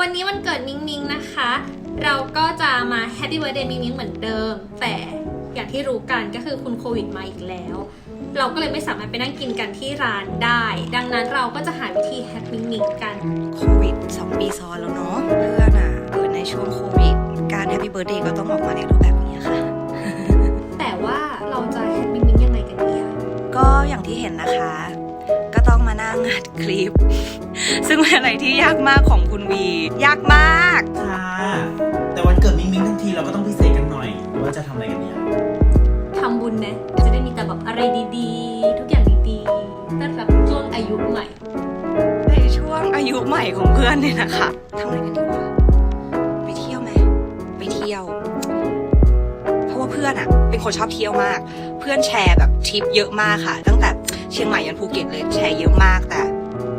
วันนี้วันเกิดมิงมิงนะคะ เราก็จะมาแฮปปี้ i r t h d เดย์มิงมิงเหมือนเดิม แต่อย่างที่รู้กันก็คือคุณโควิดมาอีกแล้ว เราก็เลยไม่สามารถไปนั่งกินกันที่ร้านได้ ดังนั้นเราก็จะหาวิธีแฮปปี้มิงมิงกัน โควิด2ปีซ้อนแล้วเนาะเพื่อนอะเกิดในช่วงโควิด การแฮปปี้เบิร์ดเดย์ก็ต้องออกมาในรูปแบบนี้ค่ะ แต่ว่าเราจะแฮปปี้มิงยังไงกันดีอะก็อย่างที่เห็นนะคะก็ต้องมา นั่งอัดคลิป ซึ่งเป็นอะไรที่ยากมากของคุณวี ยากมาก ค่ะแต่วันเกิดมิงมิงทั้งทีเราก็ต้องพิเศษกันหน่อยว่าจะทำอะไรกันเนี่ยทำบุญนะ จะได้มีแต่แบบอะไรดีๆ ทุกอย่างดีๆต้อนรับช่วงอายุใหม่ ในช่วงอายุใหม่ของเพื่อนเนี่ยนะคะทำอะไรกันดีวะไปเที่ยวไหมไปเที่ยว เพราะว่าเพื่อนอะเป็นคนชอบเที่ยวมาก เพื่อนแชร์แบบทริปเยอะมากค่ะ ตั้งแต่ เชียงใหม่ยันภูเก็ตเลยแชร์เยอะมากแต่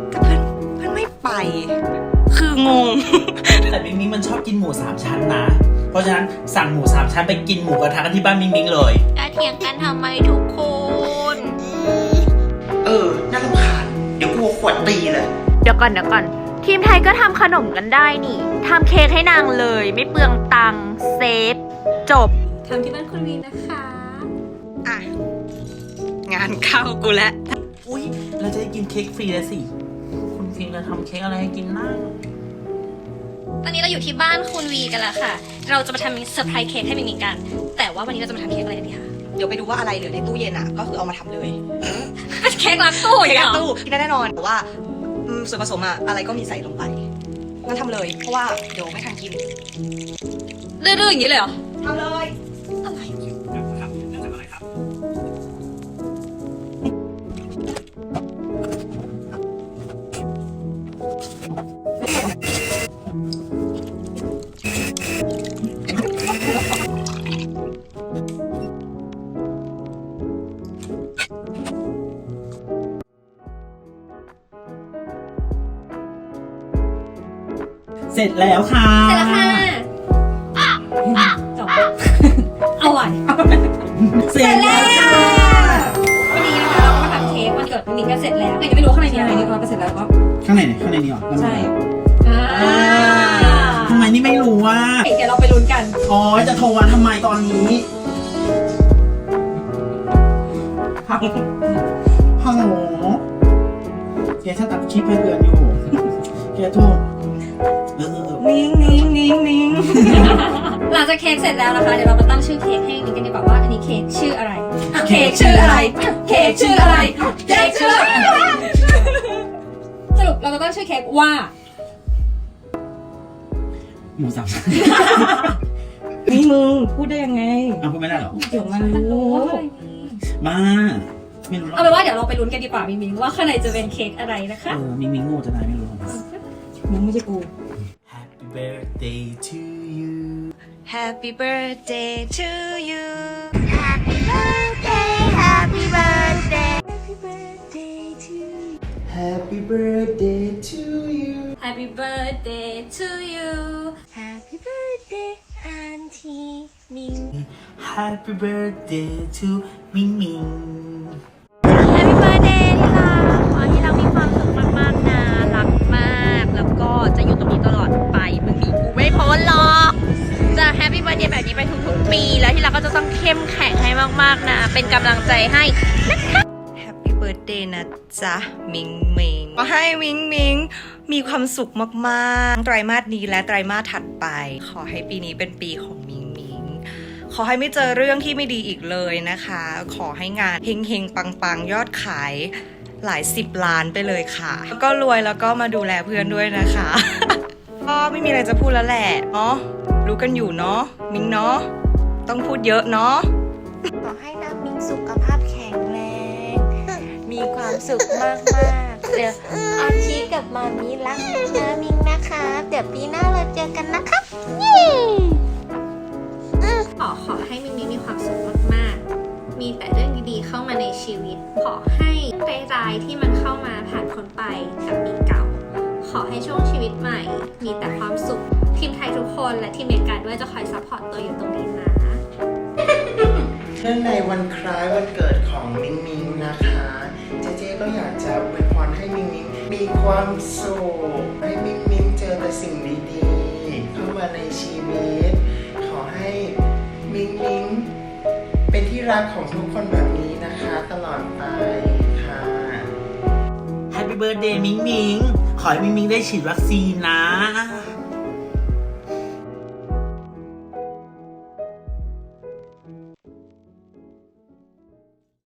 แต่เพื่อนเพื่อนไม่ไป คืองง แต่มิงมิงมันชอบกินหมูสามชั้นนะ เพราะฉะนั้นสั่งหมูสามชั้นไปกินหมูกระทะกันที่บ้านมิงมิงเลยจะเถียงกันทำไมทุกคน เออ น่ารำคาญเดี๋ยวกูเอาขวดตีเลย เดี๋ยวก่อนเดี๋ยวก่อน ทีมไทยก็ทำขนมกันได้นี่ทำเค้กให้นางเลย ไม่เปลืองตังค์เซฟ จบ ทำที่บ้านคุณวีนะคะ อะ งานเข้ากูแล้ว อุ้ยเราจะได้กินเค้กฟรีแล้วสิ คุณฟิล์มจะทำเค้กอะไรให้กินนะตอนนี้เราอยู่ที่บ้านคุณวีกันแล้วค่ะ เราจะมาทำเซอร์ไพรส์เค้กให้มิงมิงกัน แต่ว่าวันนี้เราจะมาทำเค้กอะไรกันดีคะเดี๋ยวไปดูว่าอะไรเหลือในตู้เย็นอะ ก็คือเอามาทำเลยเป็นเค้กล้างตู้อย่างเค้กเงี้ยเหรอตู้กินได้แน่นอนแต่ว่าอืมส่วนผสมอะอะไรก็มีใส่ลงไปงั้นทำเลย เพราะว่าเดี๋ยวไม่ทันกิน ดื้อๆอย่างนี้เลยเหรอทำเลย เสร็จแล้วค่ะเสร็จแล้วค่ะจบเอาไหวเสร็จแล้วค่ะวันนี้นะคะเราก็มาทำเค้กวันเกิดมิงมิงกันเสร็จแล้วแต่ยังไม่รู้ข้างในมีอะไรนี่พอไปเสร็จแล้วก็ข้างในเนี่ยข้างในนี่เหรอใช่อ่าทำไมนี่ไม่รู้ว่าเดี๋ยวเราไปลุ้นกันอ๋อจะโทรมาทำไมตอนนี้ฮัลฮัลโหลแกฉันตัดคลิปให้เพื่อนอยู่แกโทร นิ้งนิ้งนิ้งนิ้งหลังจากเค้กเสร็จแล้วนะคะ เดี๋ยวเรามาตั้งชื่อเค้กให้มิงกันดีกว่าว่าอันนี้เค้กชื่ออะไร เค้กชื่ออะไร เค้กชื่ออะไร เค้กชื่ออะไรสรุปเราจะตั้งชื่อเค้กว่า หมูสับนี่มึงพูดได้ยังไงเอาพูดไม่ได้เหรอเดี๋ยวมันรู้มาไม่รู้หรอกเอาเป็นว่าเดี๋ยวเราไปลุ้นกันดีกว่ามิงมิงว่าข้างในจะเป็นเค้กอะไรนะคะ เออมิงมิงโง่จะได้ไม่รู้มึงไม่ใช่กู birthday to you. Happy birthday to you. Happy birthday, happy birthday. Happy birthday to you. Happy birthday to you. Happy birthday to you. Happy birthday, Auntie Ming. Happy birthday to Ming Ming. ต้องเข้มแข็งให้มากๆนะ เป็นกำลังใจให้ Happy birthday นะจ๊ะ มิงมิงขอให้มิงมิงมีความสุขมากๆ ไตรมาสนี้และไตรมาสถัดไป ขอให้ปีนี้เป็นปีของมิงมิงขอให้ไม่เจอเรื่องที่ไม่ดีอีกเลยนะคะ ขอให้งานเฮงเฮงปังปังๆ ยอดขายหลายสิบล้านไปเลยค่ะ แล้วก็รวยแล้วก็มาดูแลเพื่อนด้วยนะคะ ก็ไม่มีอะไรจะพูดแล้วแหละเนาะรู้กันอยู่เนาะมิงเนาะ ต้องพูดเยอะเนาะขอให้น้ำมิงสุขภาพแข็งแรง มีความสุขมากมากๆเดี๋ยวอาชีกับมามีรักน้ำมิงนะคะเดี๋ยวปีหน้าเราเจอกันนะครับเย้ขอขอให้มิงมิงมีความสุขมากๆ มีแต่เรื่องดีๆเข้ามาในชีวิต ขอให้ร้ายๆที่มันเข้ามาผ่านพ้นไปกับปีเก่า ขอให้ช่วงชีวิตใหม่ มีแต่ความสุขทีมไทยทุกคนและทีมเมกาด้วยจะคอยซัพพอร์ตตัวอยู่ตรงนี้นะ เนื่องในวันคล้ายวันเกิดของมิงมิงนะคะ เจเจก็อยากจะอวยพรให้มิงมิงมีความสุขให้มิงมิงเจอแต่สิ่งดีๆเข้ามาในชีวิต ขอให้มิงมิงเป็นที่รักของทุกคนแบบนี้นะคะตลอดไปค่ะ Happy Birthday มิงมิงขอให้มิงมิงได้ฉีดวัคซีนนะ